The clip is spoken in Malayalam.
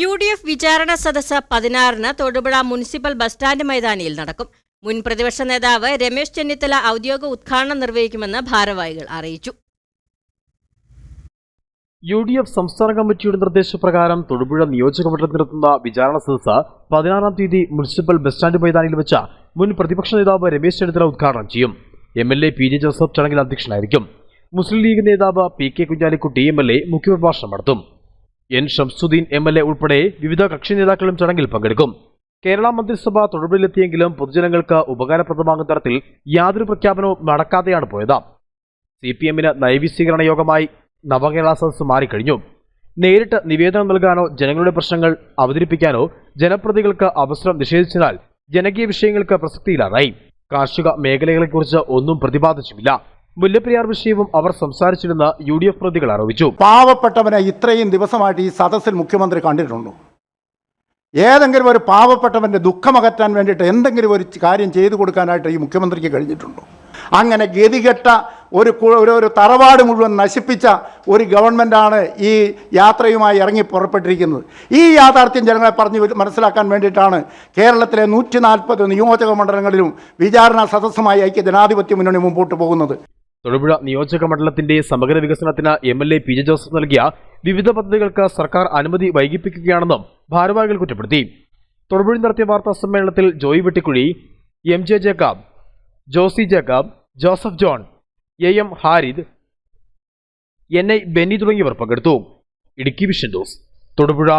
യു ഡി എഫ് വിചാരണ സദസ്സ് പതിനാറിന് തൊടുപുഴ മുനിസിപ്പൽ ബസ് സ്റ്റാൻഡ് മൈതാനിയിൽ നടക്കും. മുൻ പ്രതിപക്ഷ നേതാവ് രമേശ് ചെന്നിത്തല ഔദ്യോഗിക ഉദ്ഘാടനം നിർവഹിക്കുമെന്ന് ഭാരവാഹികൾ അറിയിച്ചു. യു ഡി എഫ് സംസ്ഥാന കമ്മിറ്റിയുടെ നിർദ്ദേശപ്രകാരം തൊടുപുഴ നിയോജക മണ്ഡലത്തിൽ നടത്തുന്ന വിചാരണ സദസ് പതിനാറാം തീയതി മുനിസിപ്പൽ ബസ് സ്റ്റാൻഡ് മൈതാനിയിൽ വെച്ച മുൻ പ്രതിപക്ഷ നേതാവ് രമേശ് ചെന്നിത്തല ഉദ്ഘാടനം ചെയ്യും. M L A P J Joseph ചടങ്ങിൽ അധ്യക്ഷനായിരിക്കും. മുസ്ലിം ലീഗ് നേതാവ് P K Kunhalikutty M L A മുഖ്യപ്രഭാഷണം നടത്തും. N Shamsuddin M L A ഉൾപ്പെടെ വിവിധ കക്ഷി നേതാക്കളും ചടങ്ങിൽ പങ്കെടുക്കും. കേരള മന്ത്രിസഭ തൊടുപുഴയിലെത്തിയെങ്കിലും പൊതുജനങ്ങൾക്ക് ഉപകാരപ്രദമാകുന്ന തരത്തിൽ യാതൊരു പ്രഖ്യാപനവും നടക്കാതെയാണ് പോയത്. സി പി എമ്മിന് നയവിശീകരണ യോഗമായി നവകേരള സദസ് മാറിക്കഴിഞ്ഞു. നേരിട്ട് നിവേദനം നൽകാനോ ജനങ്ങളുടെ പ്രശ്നങ്ങൾ അവതരിപ്പിക്കാനോ ജനപ്രതികൾക്ക് അവസരം നിഷേധിച്ചതിനാൽ ജനകീയ വിഷയങ്ങൾക്ക് പ്രസക്തിയില്ലാതായി. കാർഷിക മേഖലകളെക്കുറിച്ച് ഒന്നും പ്രതിപാദിച്ചുമില്ല മുല്ലപ്പെരിയാർ വിഷയവും അവർ സംസാരിച്ചിരുന്ന യു ഡി എഫ് പ്രതികൾ ആരോപിച്ചു. പാവപ്പെട്ടവനെ ഇത്രയും ദിവസമായിട്ട് ഈ സദസ്സിൽ മുഖ്യമന്ത്രി കണ്ടിട്ടുണ്ടോ? ഏതെങ്കിലും ഒരു പാവപ്പെട്ടവന്റെ ദുഃഖമകറ്റാൻ വേണ്ടിയിട്ട് എന്തെങ്കിലും ഒരു കാര്യം ചെയ്തു കൊടുക്കാനായിട്ട് ഈ മുഖ്യമന്ത്രിക്ക് കഴിഞ്ഞിട്ടുണ്ടോ? അങ്ങനെ ഗതികെട്ട ഒരു ഒരു തറവാട് മുഴുവൻ നശിപ്പിച്ച ഒരു ഗവൺമെന്റാണ് ഈ യാത്രയുമായി ഇറങ്ങി പുറപ്പെട്ടിരിക്കുന്നത്. ഈ യാഥാർത്ഥ്യം ജനങ്ങളെ പറഞ്ഞ് മനസ്സിലാക്കാൻ വേണ്ടിയിട്ടാണ് കേരളത്തിലെ നൂറ്റി നാൽപ്പത് നിയോജക മണ്ഡലങ്ങളിലും വിചാരണ സദസ്സുമായി ഐക്യ ജനാധിപത്യ മുന്നണി മുമ്പോട്ട് പോകുന്നത്. തൊടുപുഴ നിയോജക മണ്ഡലത്തിന്റെ സമഗ്ര വികസനത്തിന് M L A P J Joseph നൽകിയ വിവിധ പദ്ധതികൾക്ക് സർക്കാർ അനുമതി വൈകിപ്പിക്കുകയാണെന്നും ഭാരവാഹികൾ കുറ്റപ്പെടുത്തി. തൊടുപുഴ നടത്തിയ വാർത്താ സമ്മേളനത്തിൽ Joy Vettikuzhy M J Jacob Josy Jacob Joseph John A M Harid N I Benny തുടങ്ങിയവർ പങ്കെടുത്തു. Idukki vision news Thodupuzha.